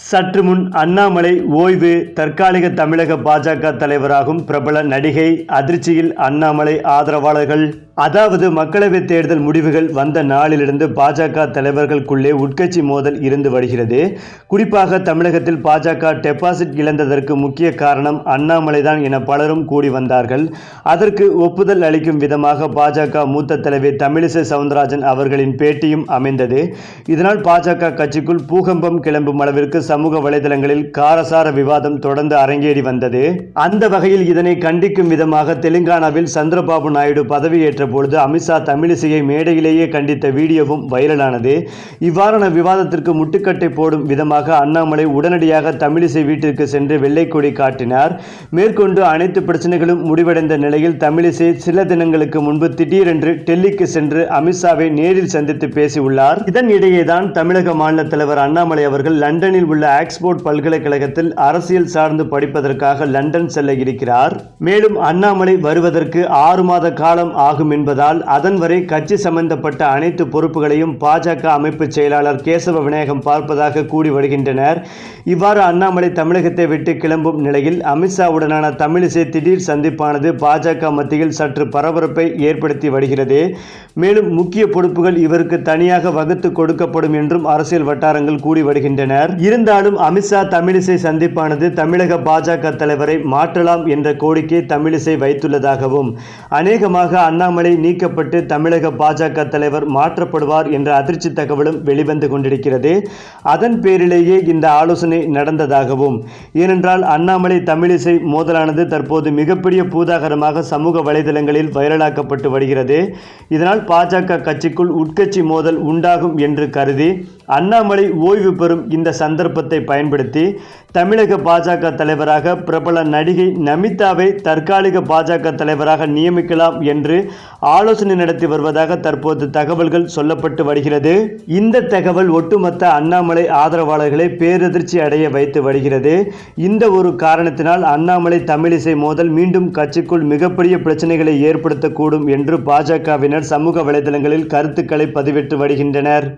சற்று முன் அண்ணாமலை ஓய்வு தற்காலிக தமிழக பாஜக தலைவராகும் பிரபல நடிகை அதிர்ச்சியில் அண்ணாமலை ஆதரவாளர்கள். அதாவது மக்களவைத் தேர்தல் முடிவுகள் வந்த நாளிலிருந்து பாஜக தலைவர்களுக்குள்ளே உட்கட்சி மோதல் இருந்து வருகிறது. குறிப்பாக தமிழகத்தில் பாஜக டெபாசிட் இழந்ததற்கு முக்கிய காரணம் அண்ணாமலைதான் என பலரும் கூடி வந்தார்கள். அதற்கு ஒப்புதல் அளிக்கும் விதமாக பாஜக மூத்த தலைவி தமிழிசை சவுந்தரராஜன் அவர்களின் பேட்டியும் அமைந்தது. இதனால் பாஜக கட்சிக்குள் பூகம்பம் கிளம்பும் அளவிற்கு சமூக வலைதளங்களில் காரசார விவாதம் தொடர்ந்து அரங்கேறி வந்தது. அந்த வகையில் இதனை கண்டிக்கும் விதமாக தெலுங்கானாவில் சந்திரபாபு நாயுடு பதவியேற்ற பொழுது அமித்ஷா தமிழிசையை மேடையிலேயே கண்டித்த வீடியோவும் வைரலானது. இவ்வாறான விவாதத்திற்கு முட்டுக்கட்டை போடும் விதமாக அண்ணாமலை உடனடியாக தமிழிசை வீட்டிற்கு சென்று வெள்ளைக்கொடி காட்டினார். மேற்கொண்டு அனைத்து பிரச்சனைகளும் முடிவடைந்த நிலையில் தமிழிசை சில தினங்களுக்கு முன்பு திடீரென்று டெல்லிக்கு சென்று அமித்ஷாவை நேரில் சந்தித்து பேசியுள்ளார். இதன் இடையேதான் தமிழக மாநில தலைவர் அண்ணாமலை அவர்கள் லண்டனில் உள்ள ஆக்ஸ்போர்ட் பல்கலைக்கழகத்தில் அரசியல் சார்ந்து படிப்பதற்காக லண்டன் செல்ல இருக்கிறார். மேலும் அண்ணாமலை வருவதற்கு ஆறு மாத காலம் ஆகும் என்பதால் அதன் வரை கட்சி சம்பந்தப்பட்ட அனைத்து பொறுப்புகளையும் பாஜக அமைப்பு செயலாளர் கேசவ விநாயகம் பார்ப்பதாக கூடி வருகின்றனர். இவ்வாறு அண்ணாமலை தமிழகத்தை விட்டு கிளம்பும் நிலையில் அமித்ஷாவுடனான தமிழிசை திடீர் சந்திப்பானது பாஜக மத்தியில் சற்று பரபரப்பை ஏற்படுத்தி வருகிறது. மேலும் முக்கிய பொறுப்புகள் இவருக்கு தனியாக வகுத்து கொடுக்கப்படும் என்றும் அரசியல் வட்டாரங்கள் கூடி வருகின்றனர். இருந்தாலும் அமித்ஷா தமிழிசை சந்திப்பானது தமிழக பாஜக தலைவரை மாற்றலாம் என்ற கோரிக்கை தமிழிசை வைத்துள்ளதாகவும் அநேகமாக அண்ணாமலை நீக்கப்பட்டு தமிழக பாஜக தலைவர் மாற்றப்படுவார் என்ற அதிர்ச்சி தகவலும் வெளிவந்து கொண்டிருக்கிறது. அதன் பேரிலேயே இந்த ஆலோசனை நடந்ததாகவும் ஏனென்றால் அண்ணாமலை தமிழிசை மோதலானது தற்போது மிகப்பெரிய பூதாகரமாக சமூக வலைதளங்களில் வைரலாக்கப்பட்டு வருகிறது. இதனால் பாஜக கட்சிக்குள் உட்கட்சி மோதல் உண்டாகும் என்று கருதி அண்ணாமலை ஓய்வு பெறும் இந்த சந்தர்ப்பத்தை பயன்படுத்தி தமிழக பாஜக தலைவராக பிரபல நடிகை நமிதாவை தற்காலிக பாஜக தலைவராக நியமிக்கலாம் என்று ஆலோசனை நடத்தி வருவதாக தற்போது தகவல்கள் சொல்லப்பட்டு வருகிறது. இந்த தகவல் ஒட்டுமொத்த அண்ணாமலை ஆதரவாளர்களை பேரதிர்ச்சி அடைய வைத்து வருகிறது. இந்த ஒரு காரணத்தினால் அண்ணாமலை தமிழிசை மோதல் மீண்டும் கட்சிக்குள் மிகப்பெரிய பிரச்சனைகளை ஏற்படுத்தக்கூடும் என்று பாஜகவினர் சமூக வலைதளங்களில் கருத்துக்களை பதிவிட்டு வருகின்றனர்.